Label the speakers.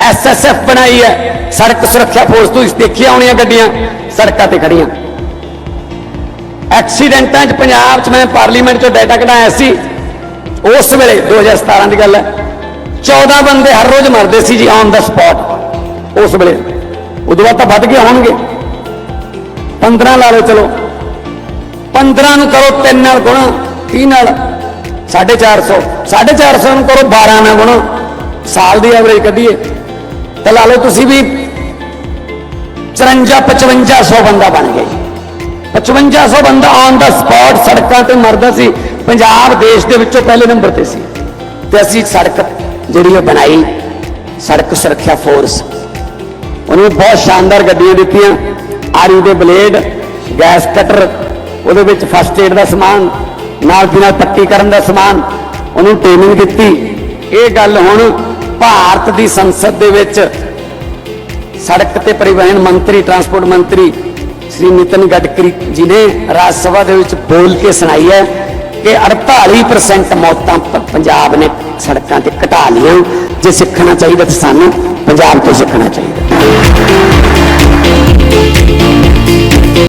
Speaker 1: SSF ਬਣਾਈ ਹੈ। ਸੜਕ ਸੁਰੱਖਿਆ ਫੋਰਸ ਤੁਸੀਂ ਦੇਖੀਆਂ ਹੋਣੀਆਂ ਗੱਡੀਆਂ? ਸੜਕਾਂ ਤੇ ਖੜੀਆਂ ਐਕਸੀਡੈਂਟਾਂ 'ਚ ਪੰਜਾਬ 'ਚ ਮੈਂ ਪਾਰਲੀਮੈਂਟ 'ਚੋਂ ਡਾਟਾ ਕਢਾਇਆ ਸੀ। ਉਸ ਵੇਲੇ 2017 ਦੀ ਗੱਲ ਹੈ। 14 ਬੰਦੇ ਹਰ ਰੋਜ਼ ਮਰਦੇ ਸੀ ਜੀ ਔਨ ਦਾ ਸਪੌਟ ਉਸ ਵੇਲੇ। ਉਦੋਂ ਬਾਅਦ ਤਾਂ ਵੱਧ ਗਏ ਹੋਣਗੇ। 15 ਲਾ ਲਓ, ਚਲੋ। 15 ਨੂੰ ਕਰੋ 3 ਨਾਲ ਗੁਣਾ 30 ਨਾਲ 450 450 ਨੂੰ ਕਰੋ 12 ਨਾਲ ਗੁਣਾ। ਸਾਲ ਦੀ ਐਵਰੇਜ ਕੱਢੀਏ। ਤਾਂ ਲਾ ਲਓ ਤੁਸੀਂ ਵੀ 54 5500 ਬੰਦਾ ਬਣ ਗਿਆ ਜੀ। 5500 ਬੰਦਾ ਔਨ ਦਾ ਸਪੌਟ ਸੜਕਾਂ ਤੇ ਮਰਦਾ ਸੀ। ਪੰਜਾਬ ਦੇਸ਼ ਦੇ ਵਿੱਚੋਂ ਪਹਿਲੇ ਨੰਬਰ ਤੇ ਸੀ। ਤੇ ਅਸੀਂ ਸੜਕ ਜਿਹੜੀ ਉਹ ਬਣਾਈ, ਸੜਕ ਸੁਰੱਖਿਆ ਫੋਰਸ ਉਹਨੂੰ ਬਹੁਤ ਸ਼ਾਨਦਾਰ ਗੱਡੀਆਂ ਦਿੱਤੀਆਂ। ਆਰੂ ਦੇ ਬਲੇਡ, ਗੈਸ ਕਟਰ, ਉਹਦੇ ਵਿੱਚ ਫਸਟ ਏਡ ਦਾ ਸਮਾਨ, ਨਾਲ ਦੀ ਨਾਲ ਪੱਟੀ ਕਰਨ ਦਾ ਸਮਾਨ, ਉਹਨੂੰ ਟ੍ਰੇਨਿੰਗ ਦਿੱਤੀ। ਇਹ ਗੱਲ ਹੁਣ ਭਾਰਤ ਦੀ ਸੰਸਦ ਦੇ ਵਿੱਚ ਸੜਕ ਤੇ ਪਰਿਵਹਨ ਮੰਤਰੀ ਟਰਾਂਸਪੋਰਟ ਮੰਤਰੀ ਸ੍ਰੀ ਨਿਤਨ ਗਡਕਰੀ ਜੀ ਨੇ ਰਾਜ ਸਭਾ ਦੇ ਵਿੱਚ ਬੋਲ ਕੇ ਸੁਣਾਈ ਹੈ ਕਿ 48% ਮੌਤਾਂ ਪੰਜਾਬ ਨੇ ਸੜਕਾਂ ਤੇ ਘਟਾ ਲਈਆਂ। ਜੇ ਸਿੱਖਣਾ ਚਾਹੀਦਾ ਤਾਂ ਸਾਨੂੰ ਪੰਜਾਬ ਤੋਂ ਸਿੱਖਣਾ ਚਾਹੀਦਾ।